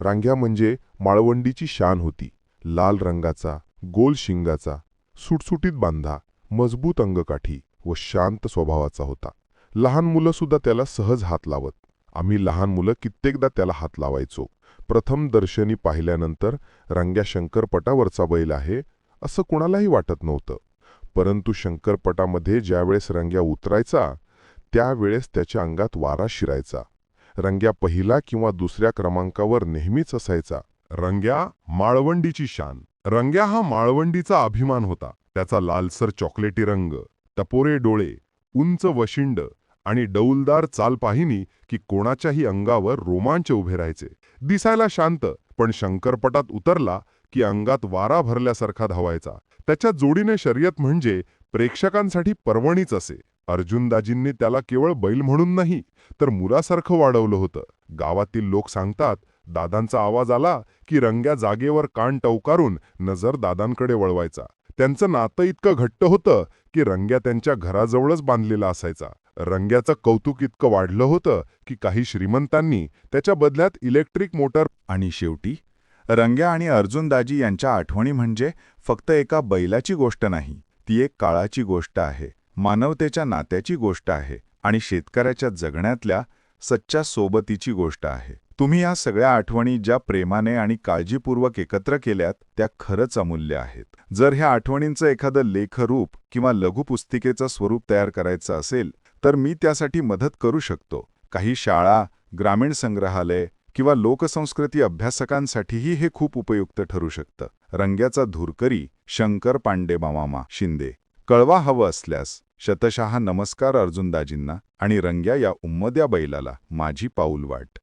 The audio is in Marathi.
रांग्या म्हणजे माळवंडीची शान होती. लाल रंगाचा गोल शिंगाचा सुटसुटीत बांधा मजबूत अंगकाठी व शांत स्वभावाचा होता. लहान मुलं सुद्धा त्याला सहज हात लावत. आम्ही लहान मुलं कित्येकदा त्याला हात लावायचो. प्रथम दर्शनी पाहिल्यानंतर रंग्या शंकरपटावरचा बैल आहे असं कुणालाही वाटत नव्हतं. परंतु शंकरपटामध्ये ज्यावेळेस रंग्या उतरायचा त्यावेळेस त्याच्या अंगात वारा शिरायचा. रंग्या पहिला किंवा दुसऱ्या क्रमांकावर नेहमीच असायचा. रंग्या माळवंडीची शान. रंग्या हा माळवंडीचा अभिमान होता. त्याचा लालसर चॉकलेटी रंग टपोरे डोळे उंच वशिंड आणि डौलदार चाल पाहिनी की कोणाच्याही अंगावर रोमांच उभे राहायचे. दिसायला शांत पण शंकरपटात उतरला की अंगात वारा भरल्यासारखा धावायचा. त्याच्या जोडीने शर्यत म्हणजे प्रेक्षकांसाठी पर्वणीच असे. अर्जुनदाजींनी त्याला केवळ बैल म्हणून नाही तर मुलासारखं वाढवलं होतं. गावातील लोक सांगतात दादांचा आवाज आला की रंग्या जागेवर कान टवकारून नजर दादांकडे वळवायचा. त्यांचं नातं इतकं घट्ट होतं की रंग्या त्यांच्या घराजवळच बांधलेला असायचा. रंग्याचं कौतुक इतकं वाढलं होतं की काही श्रीमंतांनी त्याच्या बदल्यात इलेक्ट्रिक मोटर आणि शेवटी रंग्या आणि अर्जुनदाजी यांच्या आठवणी म्हणजे फक्त एका बैलाची गोष्ट नाही ती एक काळाची गोष्ट आहे. मानवतेच्या नात्याची गोष्ट आहे आणि शेतकऱ्याच्या जगण्यातल्या सच्च्या सोबतीची गोष्ट आहे. तुम्ही या सगळ्या आठवणी ज्या प्रेमाने आणि काळजीपूर्वक एकत्र केल्यात त्या खरंच अमूल्य आहेत. जर ह्या आठवणींचं एखादं लेखरूप किंवा लघुपुस्तिकेचं स्वरूप तयार करायचं असेल तर मी त्यासाठी मदत करू शकतो. काही शाळा ग्रामीण संग्रहालय किंवा लोकसंस्कृती अभ्यासकांसाठीही हे खूप उपयुक्त ठरू शकतं. रंग्याचा धुरकरी शंकर पांडे मामामा शिंदे. कळवा हवं असल्यास शतशहा नमस्कार अर्जुनदाजींना आणि रंग्या या उम्मद्या बैलाला माझी पाऊलवाट